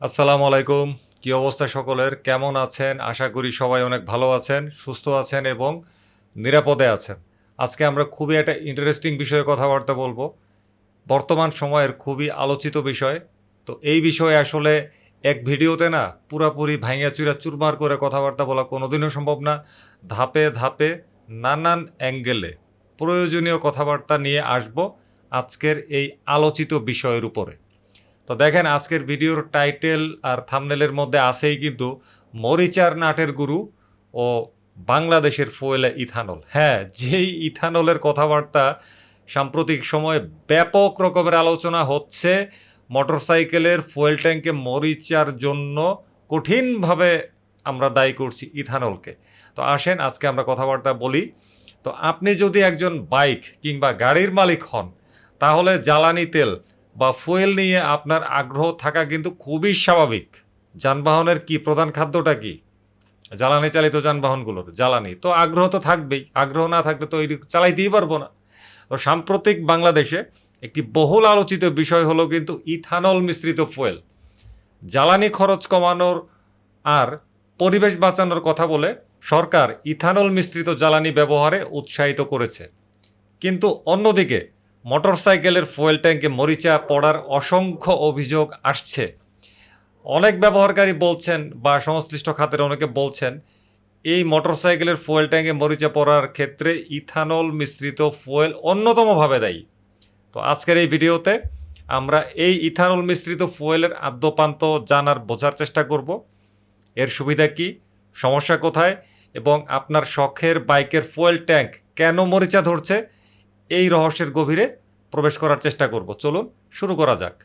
আসসালামু আলাইকুম। কি অবস্থা সকলের? কেমন আছেন? আশা করি সবাই অনেক ভালো আছেন, সুস্থ আছেন এবং নিরাপদে আছেন। আজকে আমরা খুবই একটা ইন্টারেস্টিং বিষয়ে কথাবার্তা বলব। বর্তমান সময়ের খুবই আলোচিত বিষয়। তো এই বিষয়ে আসলে এক ভিডিওতে না পুরাপুরি ভাইয়া চুরা চুরমার করে কথাবার্তা বলা কোনোদিনও সম্ভব না। ধাপে ধাপে নানান অ্যাঙ্গেলে প্রয়োজনীয় কথাবার্তা নিয়ে আসব আজকের এই আলোচিত বিষয়ের উপরে। তো দেখেন আজকের ভিডিওর টাইটেল আর থামনেলের মধ্যে আছেই কিন্তু মরিচার নাটের গুরু ও বাংলাদেশের ফুয়েলে ইথানল। হ্যাঁ যেই ইথানলের কথাবার্তা সাম্প্রতিক সময়ে ব্যাপক রকমের আলোচনা হচ্ছে, মোটরসাইকেলের ফুয়েল ট্যাঙ্কে মরিচার জন্য কঠিনভাবে আমরা দায়ী করছি ইথানলকে। তো আসেন, আজকে আমরা কথাবার্তা বলি। তো আপনি যদি একজন বাইক কিংবা গাড়ির মালিক হন, তাহলে জ্বালানি তেল বা ফুয়েল নিয়ে আপনার আগ্রহ থাকা কিন্তু খুবই স্বাভাবিক। যানবাহনের কি প্রধান খাদ্যটা কি? জ্বালানি চালিত যানবাহনগুলোর, জ্বালানি। তো আগ্রহ তো থাকবেই, আগ্রহ না থাকলে তো চালাইতেই পারব না। তো সাম্প্রতিক বাংলাদেশে একটি বহুল আলোচিত বিষয় হলো কিন্তু ইথানল মিশ্রিত ফুয়েল। জ্বালানি খরচ কমানোর আর পরিবেশ বাঁচানোর কথা বলে সরকার ইথানল মিশ্রিত জ্বালানি ব্যবহারে উৎসাহিত করেছে। কিন্তু অন্যদিকে মোটরসাইকেলের ফুয়েল ট্যাঙ্কে মরিচা পড়ার অসংখ্য অভিযোগ আসছে। অনেক ব্যবহারকারী বলছেন বা সংশ্লিষ্ট খাতের অনেকে বলছেন, এই মোটরসাইকেলের ফুয়েল ট্যাঙ্কে মরিচা পড়ার ক্ষেত্রে ইথানল মিশ্রিত ফুয়েল অন্যতমভাবে দায়ী। তো আজকের এই ভিডিওতে আমরা এই ইথানল মিশ্রিত ফুয়েলের আদ্যপান্ত জানার বোঝার চেষ্টা করব। এর সুবিধা কি? সমস্যা কোথায়? এবং আপনার শখের বাইকের ফুয়েল ট্যাঙ্ক কেন মরিচা ধরছে? এই রহস্যের গভীরে প্রবেশ করার চেষ্টা করব। চলুন শুরু করা যাক।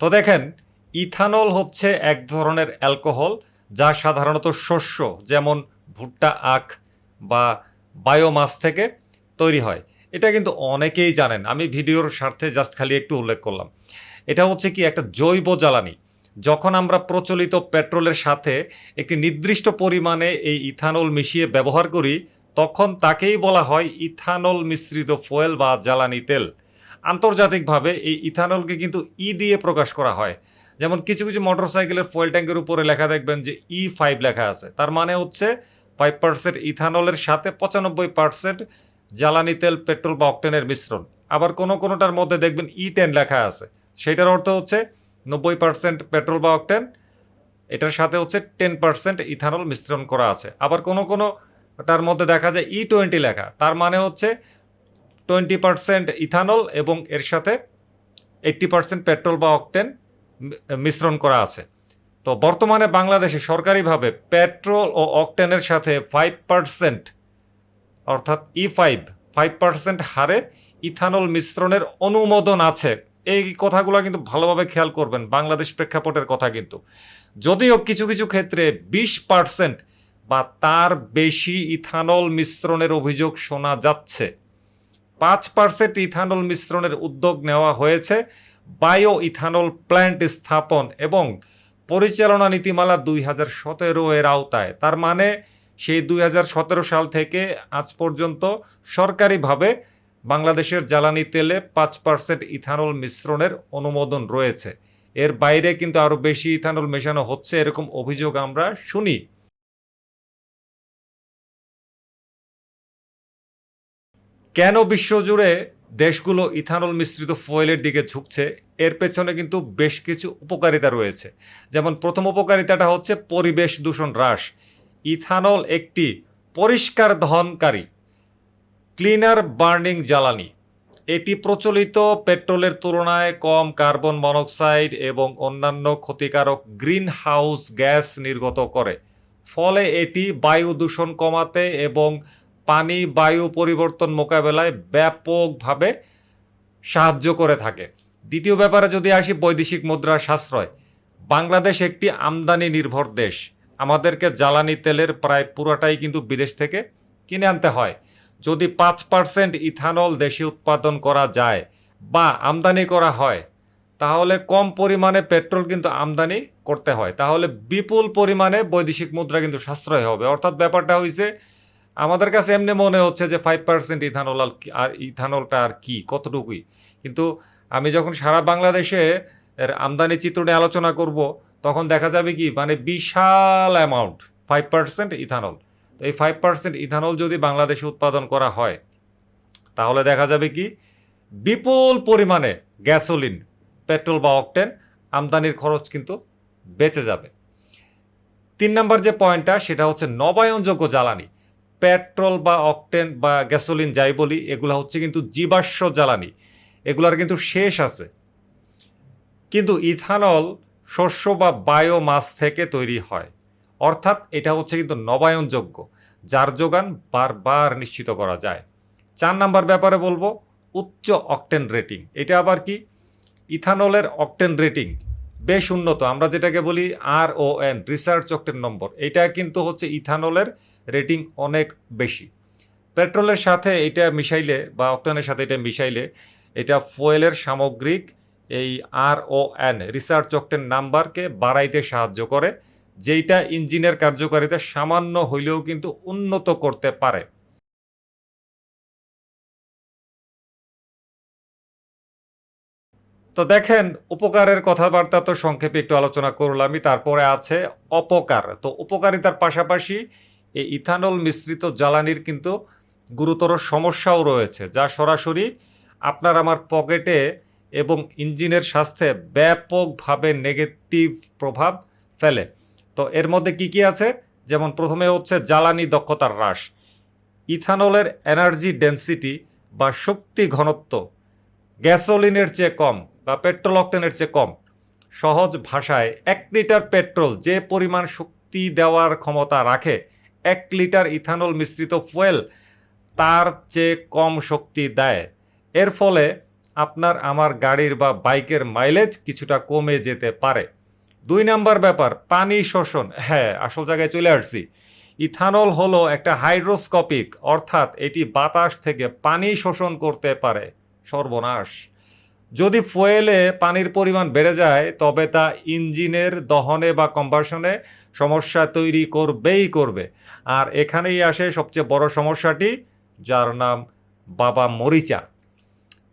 তো দেখেন ইথানল হচ্ছে এক ধরনের অ্যালকোহল যা সাধারণত শস্য, যেমন ভুট্টা, আখ বা বায়োমাস থেকে তৈরি হয়। এটা কিন্তু অনেকেই জানেন। আমি ভিডিওর স্বার্থে জাস্ট খালি একটু উল্লেখ করলাম। এটা হচ্ছে কি একটা জৈব জ্বালানি। যখন আমরা প্রচলিত পেট্রোলের সাথে একটি নির্দিষ্ট পরিমাণে এই ইথানল মিশিয়ে ব্যবহার করি, তখন তাকেই বলা হয় ইথানল মিশ্রিত ফুয়েল বা জ্বালানি তেল। আন্তর্জাতিকভাবে এই ইথানলকে কিন্তু ই দিয়ে প্রকাশ করা হয়। যেমন কিছু কিছু মোটর সাইকেলের ফুয়েল ট্যাঙ্কের উপরে লেখা দেখবেন যে ই ফাইভ লেখা আছে। তার মানে হচ্ছে ফাইভ পার্সেন্ট ইথানলের সাথে পঁচানব্বই পার্সেন্ট জ্বালানি তেল পেট্রোল বা অকটেনের মিশ্রণ। আবার কোনো কোনোটার মধ্যে দেখবেন ই টেন লেখা আছে। সেটার অর্থ হচ্ছে নব্বই পার্সেন্ট পেট্রোল বা অকটেন এটার সাথে হচ্ছে টেন পার্সেন্ট ইথানল মিশ্রণ করা আছে। আবার কোনো কোনো তার মধ্যে দেখা যায় ই টোয়েন্টি লেখা। তার মানে হচ্ছে টোয়েন্টি পার্সেন্ট ইথানল এবং এর সাথে এইট্টি পার্সেন্ট পেট্রোল বা অকটেন মিশ্রণ করা আছে। তো বর্তমানে বাংলাদেশে সরকারিভাবে পেট্রোল ও অকটেনের সাথে ফাইভ পার্সেন্ট, অর্থাৎ ই ফাইভ ফাইভ পার্সেন্ট হারে ইথানল মিশ্রণের অনুমোদন আছে। এই কথাগুলো কিন্তু ভালোভাবে খেয়াল করবেন, বাংলাদেশ প্রেক্ষাপটের কথা কিন্তু। যদিও কিছু কিছু ক্ষেত্রে বিশ পার্সেন্ট বা তার বেশি ইথানল মিশ্রণের অভিযোগ শোনা যাচ্ছে। পাঁচ পার্সেন্ট ইথানল মিশ্রণের উদ্যোগ নেওয়া হয়েছে। বায়ো ইথানল প্ল্যান্ট স্থাপন এবং পরিচালনা নীতিমালা দুই হাজার সতেরো এর আওতায়। তার মানে সেই দুই হাজার সতেরো সাল থেকে আজ পর্যন্ত সরকারিভাবে বাংলাদেশের জ্বালানি তেলে পাঁচ পার্সেন্ট ইথানল মিশ্রণের অনুমোদন রয়েছে। এর বাইরে কিন্তু আরও বেশি ইথানল মেশানো হচ্ছে, এরকম অভিযোগ আমরা শুনি। কেন বিশ্বজুড়ে দেশগুলো ইথানল মিশ্রিত ফুয়েলের দিকে ঝুঁকছে। এর পেছনে কিন্তু বেশ কিছু উপকারিতা রয়েছে। যেমন প্রথম উপকারিতাটা হচ্ছে পরিবেশ দূষণ হ্রাস। ইথানল একটি পরিষ্কার দহনকারী, ক্লিনার বার্নিং জ্বালানি। এটি প্রচলিত পেট্রোলের তুলনায় কম কার্বন মনোক্সাইড এবং অন্যান্য ক্ষতিকারক গ্রিন হাউস গ্যাস নির্গত করে। ফলে এটি বায়ু দূষণ কমাতে এবং পানি, বায়ু পরিবর্তন মোকাবেলায় ব্যাপকভাবে সাহায্য করে থাকে। দ্বিতীয় ব্যাপারে যদি আসি, বৈদেশিক মুদ্রার সাশ্রয়। বাংলাদেশ একটি আমদানি নির্ভর দেশ। আমাদেরকে জ্বালানি তেলের প্রায় পুরোটাই কিন্তু বিদেশ থেকে কিনে আনতে হয়। যদি পাঁচ পার্সেন্ট ইথানল দেশে উৎপাদন করা যায় বা আমদানি করা হয়, তাহলে কম পরিমাণে পেট্রোল কিন্তু আমদানি করতে হয়। তাহলে বিপুল পরিমাণে বৈদেশিক মুদ্রা কিন্তু সাশ্রয় হবে। অর্থাৎ ব্যাপারটা হয়েছে আমাদের কাছে এমনি মনে হচ্ছে যে ফাইভ পার্সেন্ট ইথানল আর ইথানলটা আর কি, কতটুকুই? কিন্তু আমি যখন সারা বাংলাদেশে এর আমদানি চিত্র নিয়ে আলোচনা করব, তখন দেখা যাবে কি মানে বিশাল অ্যামাউন্ট ফাইভ পার্সেন্ট ইথানল। তো এই ফাইভ পার্সেন্ট ইথানল যদি বাংলাদেশে উৎপাদন করা হয়, তাহলে দেখা যাবে কি, বিপুল পরিমাণে গ্যাসোলিন পেট্রোল বা অকটেন আমদানির খরচ কিন্তু বেঁচে যাবে। তিন নম্বর যে পয়েন্টটা সেটা হচ্ছে নবায়নযোগ্য জ্বালানি। পেট্রোল বা অকটেন বা গ্যাসোলিন যাই বলি, এগুলো হচ্ছে কিন্তু জীবাশ্ম জ্বালানি। এগুলার কিন্তু শেষ আছে। কিন্তু ইথানল শস্য বা বায়োমাস থেকে তৈরি হয়। অর্থাৎ এটা হচ্ছে কিন্তু নবায়নযোগ্য, যার যোগান বারবার নিশ্চিত করা যায়। চার নাম্বার ব্যাপারে বলব, উচ্চ অকটেন রেটিং। এটা আবার কি? ইথানলের অকটেন রেটিং বেশ উন্নত। আমরা যেটাকে বলি R O N research octane number এটা কিন্তু হচ্ছে ইথানলের রেটিং অনেক বেশি। পেট্রোলের সাথে এটা মিশাইলে বা অকটেনের সাথে এটা মিশাইলে এটা ফুয়েলের সামগ্রিক এই R O N research octane নাম্বারকে বাড়াইতে সাহায্য করে, যেইটা ইঞ্জিনের কার্যকারিতা সামান্য হইলেও কিন্তু উন্নত করতে পারে। তো দেখেন, উপকারের কথাবার্তা তো সংক্ষেপে একটু আলোচনা করলামই, তারপরে আছে অপকার। তো উপকারিতার পাশাপাশি এই ইথানল মিশ্রিত জ্বালানির কিন্তু গুরুতর সমস্যাও রয়েছে, যা সরাসরি আপনার আমার পকেটে এবং ইঞ্জিনের স্বাস্থ্যে ব্যাপকভাবে নেগেটিভ প্রভাব ফেলে। তো এর মধ্যে কি কি আছে? যেমন প্রথমে হচ্ছে জ্বালানি দক্ষতার হ্রাস। ইথানলের এনার্জি ডেন্সিটি বা শক্তি ঘনত্ব গ্যাসোলিনের চেয়ে কম বা পেট্রোল অক্টেনের চেয়ে কম। সহজ ভাষায় এক লিটার পেট্রোল যে পরিমাণ শক্তি দেওয়ার ক্ষমতা রাখে এক লিটার ইথানল মিশ্রিত ফুয়েল তার চেয়ে কম শক্তি দেয়। এর ফলে আপনার আমার গাড়ির বা বাইকের মাইলেজ কিছুটা কমে যেতে পারে। দুই নাম্বার ব্যাপার, পানি শোষণ। হ্যাঁ আসল জায়গায় চলে আসছি। ইথানল হলো একটা হাইড্রোস্কোপিক, অর্থাৎ এটি বাতাস থেকে পানি শোষণ করতে পারে। সর্বনাশ। যদি ফুয়েলে পানির পরিমাণ বেড়ে যায়, তবে তা ইঞ্জিনের দহনে বা কম্বাসনে সমস্যা তৈরি করবেই করবে। আর এখানেই আসে সবচেয়ে বড় সমস্যাটি, যার নাম বাবা মরিচা।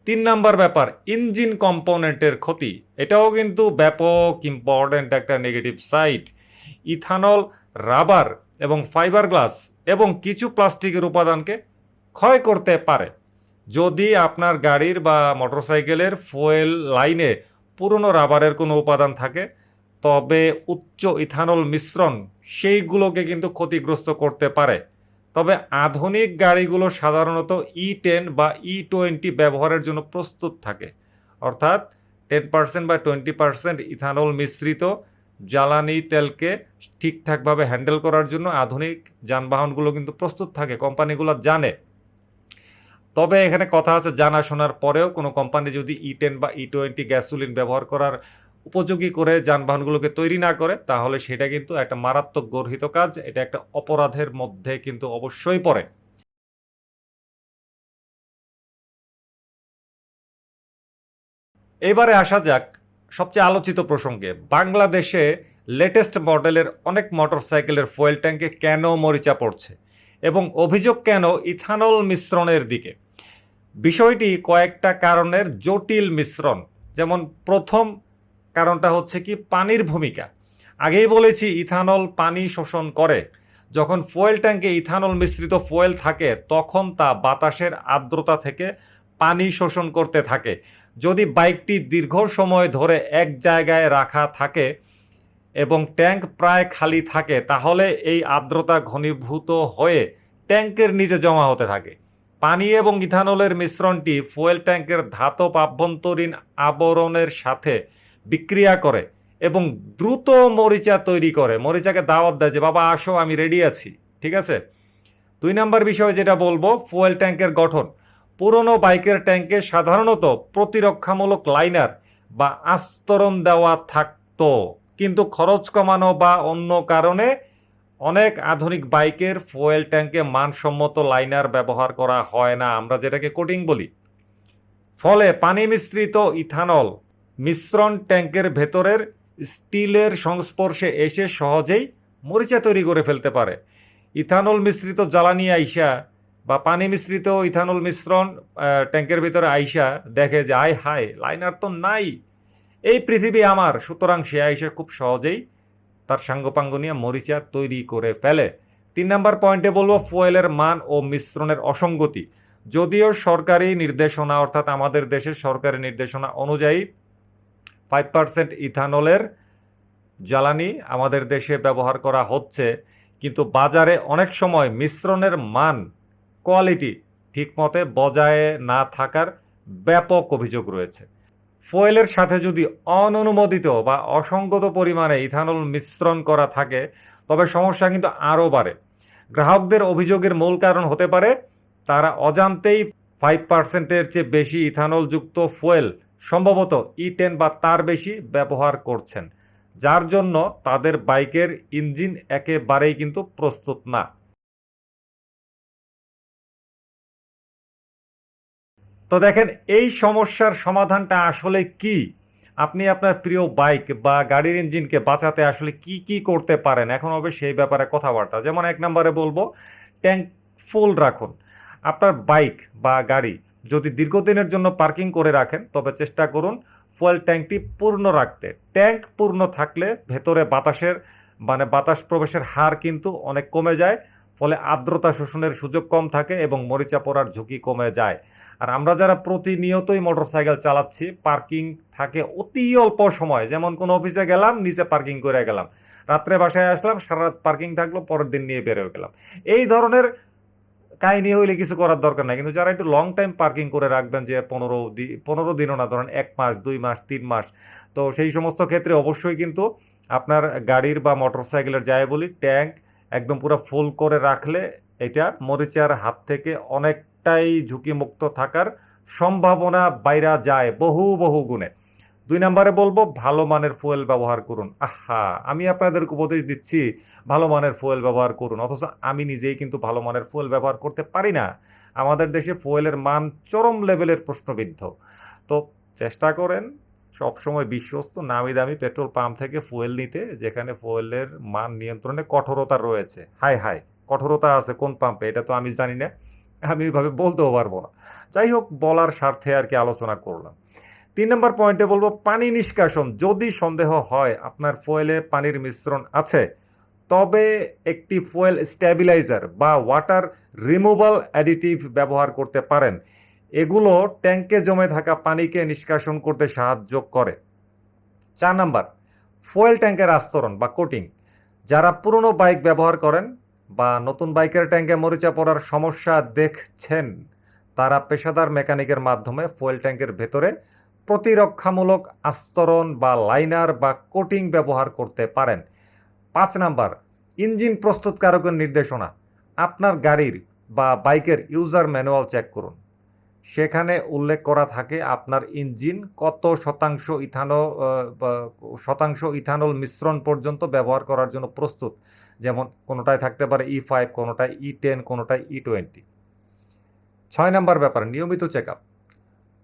তিন নাম্বার ব্যাপার, ইঞ্জিন কম্পোনেন্টের ক্ষতি। এটাও কিন্তু ব্যাপক ইম্পর্ট্যান্ট একটা নেগেটিভ সাইড ইথানল, রাবার এবং ফাইবার গ্লাস এবং কিছু প্লাস্টিকের উপাদানকে ক্ষয় করতে পারে। যদি আপনার গাড়ির বা মোটরসাইকেলের ফুয়েল লাইনে পুরনো রাবারের কোনো উপাদান থাকে তবে উচ্চ ইথানল মিশ্রণ সেইগুলোকে কিন্তু ক্ষতিগ্রস্ত করতে পারে। তবে আধুনিক গাড়িগুলো সাধারণত ই টেন বা ই টোয়েন্টি ব্যবহারের জন্য প্রস্তুত থাকে। অর্থাৎ টেন পার্সেন্ট বা টোয়েন্টি পার্সেন্ট ইথানল মিশ্রিত জ্বালানি তেলকে ঠিকঠাকভাবে হ্যান্ডেল করার জন্য আধুনিক যানবাহনগুলো কিন্তু প্রস্তুত থাকে, কোম্পানিগুলো জানে। তবে এখানে কথা আছে জানা শোনার পরেও কোনো কোম্পানি যদি ই টেন বা ই টোয়েন্টি গ্যাসোলিন ব্যবহার করার উপযোগী করে যানবাহনগুলোকে তৈরি না করে, তাহলে সেটা কিন্তু একটা মারাত্মক গর্হিত কাজ। এটা একটা অপরাধের মধ্যে কিন্তু অবশ্যই পড়ে। এবারে আসা যাক সবচেয়ে আলোচিত প্রসঙ্গে। বাংলাদেশে লেটেস্ট মডেলের অনেক মোটরসাইকেলের ফুয়েল ট্যাঙ্কে কেন মরিচা পড়ছে এবং অভিযোগ কেন ইথানল মিশ্রণের দিকে? বিষয়টি কয়েকটা কারণের জটিল মিশ্রণ, যেমন প্রথম কারণটা হচ্ছে কি পানির ভূমিকা। আগেই বলেছি ইথানল পানি শোষণ করে। যখন ফুয়েল ট্যাঙ্কে ইথানল মিশ্রিত ফুয়েল থাকে, তখন তা বাতাসের আর্দ্রতা থেকে পানি শোষণ করতে থাকে। যদি বাইকটি দীর্ঘ সময় ধরে এক জায়গায় রাখা থাকে এবং ট্যাঙ্ক প্রায় খালি থাকে, তাহলে এই আর্দ্রতা ঘনীভূত হয়ে ট্যাঙ্কের নিচে জমা হতে থাকে। পানি এবং ইথানলের মিশ্রণটি ফুয়েল ট্যাঙ্কের ধাতব আভ্যন্তরীণ আবরণের সাথে বিক্রিয়া করে এবং দ্রুত মরিচা তৈরি করে। মরিচাকে দাওয়াত দেয় যে, বাবা, আসো, আমি রেডি আছি। ঠিক আছে? দুই নম্বর বিষয় যেটা বলব, ফুয়েল ট্যাঙ্কের গঠন। পুরনো বাইকের ট্যাঙ্কে সাধারণত প্রতিরক্ষামূলক লাইনার বা আস্তরণ দেওয়া থাকতো। কিন্তু খরচ কমানো বা অন্য কারণে অনেক আধুনিক বাইকের ফুয়েল ট্যাঙ্কে মানসম্মত লাইনার ব্যবহার করা হয় না। আমরা যেটাকে কোটিং বলি। ফলে পানি মিশ্রিত ইথানল মিশ্রণ ট্যাঙ্কের ভেতরের স্টিলের সংস্পর্শে এসে সহজেই মরিচা তৈরি করে ফেলতে পারে। ইথানল মিশ্রিত জ্বালানি আইসা বা পানি মিশ্রিত ইথানল মিশ্রণ ট্যাঙ্কের ভিতরে আইসা দেখে যে, আয় হায়, লাইনার তো নাই। এই পৃথিবী আমার। সুতরাং সে আইসা খুব সহজেই তার সাঙ্গপাঙ্গ নিয়ে মরিচা তৈরি করে ফেলে। তিন নম্বর পয়েন্টে বলব, ফুয়েলের মান ও মিশ্রণের অসঙ্গতি। যদিও সরকারি নির্দেশনা, অর্থাৎ আমাদের দেশের সরকারি নির্দেশনা অনুযায়ী ফাইভ পার্সেন্ট ইথানলের জ্বালানি আমাদের দেশে ব্যবহার করা হচ্ছে, কিন্তু বাজারে অনেক সময় মিশ্রণের মান কোয়ালিটি ঠিকমতে বজায় না থাকার ব্যাপক অভিযোগ রয়েছে। ফয়েলের সাথে যদি অননুমোদিত বা অসঙ্গত পরিমাণে ইথানল মিশ্রণ করা থাকে, তবে সমস্যা কিন্তু আরও বাড়ে। গ্রাহকদের অভিযোগের মূল কারণ হতে পারে, তারা অজান্তেই ফাইভ পার্সেন্টের চেয়ে বেশি ইথানলযুক্ত ফুয়েল সম্ভবত ই টেন বা তার বেশি ব্যবহার করছেন, যার জন্য তাদের বাইকের ইঞ্জিন একেবারেই কিন্তু প্রস্তুত না। তো দেখেন, এই সমস্যার সমাধানটা আসলে কি? আপনি আপনার প্রিয় বাইক বা গাড়ির ইঞ্জিনকে বাঁচাতে আসলে কি কি করতে পারেন? এখন হবে সেই ব্যাপারে কথাবার্তা। যেমন এক নম্বরে বলব, ট্যাঙ্ক ফুল রাখুন। আপনার বাইক বা গাড়ি যদি দীর্ঘদিনের জন্য পার্কিং করে রাখেন, তবে চেষ্টা করুন ফুয়েল ট্যাঙ্কটি পূর্ণ রাখতে। ট্যাঙ্ক পূর্ণ থাকলে ভেতরে বাতাসের মানে বাতাস প্রবেশের হার কিন্তু অনেক কমে যায়, ফলে আর্দ্রতা শোষণের সুযোগ কম থাকে এবং মরিচা পড়ার ঝুঁকি কমে যায়। আর আমরা যারা প্রতিনিয়তই মোটরসাইকেল চালাচ্ছি, পার্কিং থাকে অতি অল্প সময়। যেমন কোনো অফিসে গেলাম, নিচে পার্কিং করে গেলাম। রাত্রে বাসায় আসলাম সারা রাত পার্কিং থাকল, পরের দিন নিয়ে বেরোয় গেলাম। এই ধরনের কাহিনী হইলে কিছু করার দরকার নাই। কিন্তু যারা একটু লং টাইম পার্কিং করে রাখবেন যে পনেরো পনেরো দিনও না, ধরেন এক মাস, দুই মাস, তিন মাস, তো সেই সমস্ত ক্ষেত্রে অবশ্যই কিন্তু আপনার গাড়ির বা মোটরসাইকেলের যাই বলি ট্যাঙ্ক একদম পুরো ফুল করে রাখলে এটা মরিচার হাত থেকে অনেকটাই ঝুঁকিমুক্ত থাকার সম্ভাবনা বাইরা যায় বহু বহু গুণে। দুই নম্বরে বলব, ভালো মানের ফুয়েল ব্যবহার করুন। আহা, আমি আপনাদেরকে উপদেশ দিচ্ছি, ভালো মানের ফুয়েল ব্যবহার করুন। অথচ আমি নিজেই কিন্তু ভালো মানের ফুয়েল ব্যবহার করতে পারি না। আমাদের দেশে ফুয়েলের মান চরম লেভেলের প্রশ্নবিদ্ধ। তো চেষ্টা করেন, সবসময় বিশ্বস্ত, নামি দামি পেট্রোল পাম্প থেকে ফুয়েল নিতে, যেখানে ফুয়েলের মান নিয়ন্ত্রণে কঠোরতা রয়েছে। হাই হাই কঠোরতা আছে কোন পাম্পে, এটা তো আমি জানি না। আমি ওইভাবে বলতেও পারব না। যাই হোক, বলার স্বার্থে আর কি আলোচনা করলাম। তিন নম্বর পয়েন্টে বলব পানি নিষ্কাশন। যদি সন্দেহ হয়, আপনার ফুয়েলে পানির মিশ্রণ আছে, তবে একটি ফুয়েল স্ট্যাবিলাইজার বা ওয়াটার রিমুভাল অ্যাডিটিভ ব্যবহার করতে পারেন। এগুলো ট্যাঙ্কে জমে থাকা পানিকে নিষ্কাশন করতে সাহায্য করে। চার নাম্বার, ফুয়েল ট্যাঙ্কের আস্তরণ বা কোটিং। যারা পুরনো বাইক ব্যবহার করেন বা নতুন বাইকের ট্যাঙ্কে মরিচা পড়ার সমস্যা দেখছেন, তারা পেশাদার মেকানিকের মাধ্যমে ফুয়েল ট্যাঙ্কের ভেতরে প্রতিরক্ষামূলক আস্তরণ বা লাইনার বা কোটিং ব্যবহার করতে পারেন। পাঁচ নাম্বার, ইঞ্জিন প্রস্তুতকারকের নির্দেশনা। আপনার গাড়ির বা বাইকের ইউজার ম্যানুয়াল চেক করুন। সেখানে উল্লেখ করা থাকে আপনার ইঞ্জিন কত শতাংশ ইথানো শতাংশ ইথানল মিশ্রণ পর্যন্ত ব্যবহার করার জন্য প্রস্তুত। যেমন কোনোটায় থাকতে পারে ই ফাইভ কোনোটায় ই টেন কোনোটায় ই টোয়েন্টি ছয় নম্বর ব্যাপার, নিয়মিত চেক আপ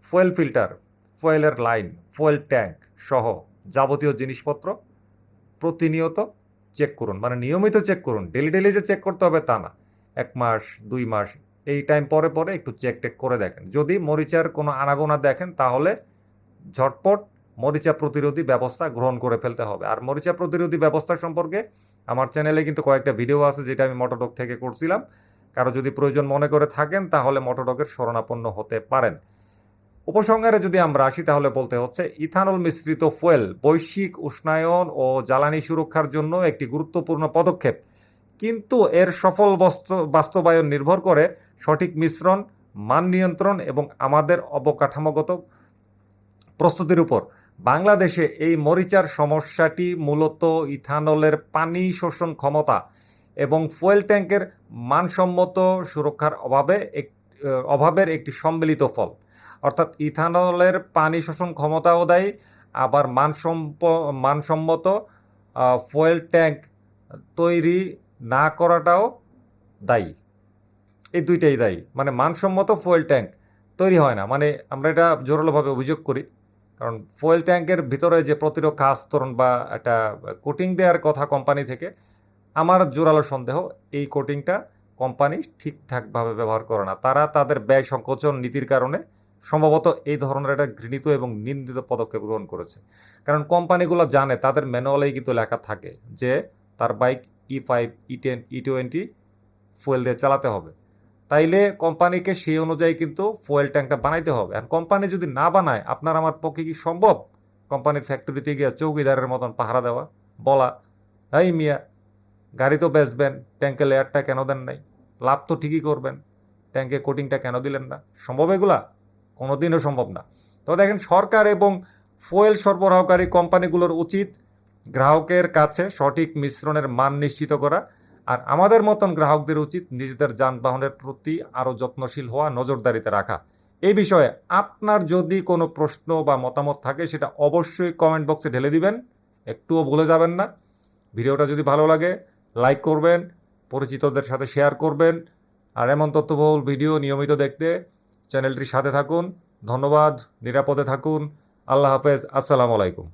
ফুয়েল ফিল্টার ফুয়েলের লাইন, ফুয়েল ট্যাঙ্ক সহ যাবতীয় জিনিসপত্র প্রতিনিয়ত চেক করুন। মানে নিয়মিত চেক করুন। ডেলি ডেলি যে চেক করতে হবে তা না। এক মাস, দুই মাস, এই টাইম পরে পরে একটু চেক টেক করে দেখেন। যদি মরিচার কোনো আনাগোনা দেখেন, তাহলে ঝটপট মরিচা প্রতিরোধী ব্যবস্থা গ্রহণ করে ফেলতে হবে। আর মরিচা প্রতিরোধী ব্যবস্থা সম্পর্কে আমার চ্যানেলে কিন্তু কয়েকটা ভিডিও আছে যেটা আমি মোটোডক থেকে করছিলাম। কারও যদি প্রয়োজন মনে করে থাকেন, তাহলে মোটোডকের শরণাপন্ন হতে পারেন। উপসংহারে যদি আমরা আসি, তাহলে বলতে হচ্ছে ইথানল মিশ্রিত ফুয়েল, বৈশ্বিক উষ্ণায়ন ও জ্বালানি সুরক্ষার জন্য একটি গুরুত্বপূর্ণ পদক্ষেপ। কিন্তু এর সফল বস্ত- বাস্তবায়ন নির্ভর করে সঠিক মিশ্রণ, মান নিয়ন্ত্রণ এবং আমাদের অবকাঠামোগত প্রস্তুতির উপর। বাংলাদেশে এই মরিচার সমস্যাটি মূলত ইথানলের পানি শোষণ ক্ষমতা এবং ফুয়েল ট্যাঙ্কের মানসম্মত সুরক্ষার অভাবে অভাবের একটি সম্মিলিত ফল। অর্থাৎ ইথানলের পানি শোষণ ক্ষমতাও দায়ী, আবার মানসম্প, মানসম্মত ফুয়েল ট্যাঙ্ক তৈরি না করাটাও দায়ী। এই দুইটাই দায়ী। মানে মানসম্মত ফুয়েল ট্যাঙ্ক তৈরি হয় না। মানে আমরা এটা জোরালোভাবে অভিযোগ করি। কারণ ফুয়েল ট্যাঙ্কের ভিতরে যে প্রতিরক্ষা আস্তরণ বা একটা কোটিং দেওয়ার কথা কোম্পানি থেকে, আমার জোরালো সন্দেহ, এই কোটিংটা কোম্পানি ঠিকঠাকভাবে ব্যবহার করে না। তারা তাদের ব্যয় সংকোচন নীতির কারণে সম্ভবত এই ধরনের একটা ঘৃণিত এবং নিন্দিত পদক্ষেপ গ্রহণ করেছে। কারণ কোম্পানিগুলো জানে, তাদের ম্যানুয়ালেই কিন্তু লেখা থাকে যে তার bike E five E ten E twenty fuel দিয়ে চালাতে হবে। তাইলে কোম্পানিকে সেই অনুযায়ী কিন্তু ফুয়েল ট্যাঙ্কটা বানাইতে হবে। আর কোম্পানি যদি না বানায়, আপনার আমার পক্ষে কি সম্ভব? কোম্পানির ফ্যাক্টরিতে গিয়ে চৌকিদারের মতন পাহারা দেওয়া, বলা, এই মিয়া, গাড়ি তো বেচবেন ট্যাঙ্কে লেয়ারটা কেন দেন নাই? লাভ তো ঠিকই করবেন ট্যাঙ্কে কোটিংটা কেন দিলেন না? সম্ভব এগুলা? কোনোদিনও সম্ভব না। তো দেখেন, সরকার এবং ফুয়েল সরবরাহকারী কোম্পানিগুলোর উচিত গ্রাহকের কাছে সঠিক মিশ্রণের মান নিশ্চিত করা আর আমাদের মতন গ্রাহকদের উচিত নিজেদের যানবাহনের প্রতি আরও যত্নশীল হওয়া, নজরদারিতে রাখা। এই বিষয়ে আপনার যদি কোনো প্রশ্ন বা মতামত থাকে, সেটা অবশ্যই কমেন্ট বক্সে ঢেলে দিবেন। একটুও ভুলে যাবেন না। ভিডিওটা যদি ভালো লাগে, লাইক করবেন, পরিচিতদের সাথে শেয়ার করবেন। আর এমন তথ্যবহুল ভিডিও নিয়মিত দেখতে চ্যানেলটির সাথে থাকুন ধন্যবাদ নিরাপদে থাকুন আল্লাহ হাফেজ আসসালামু আলাইকুম।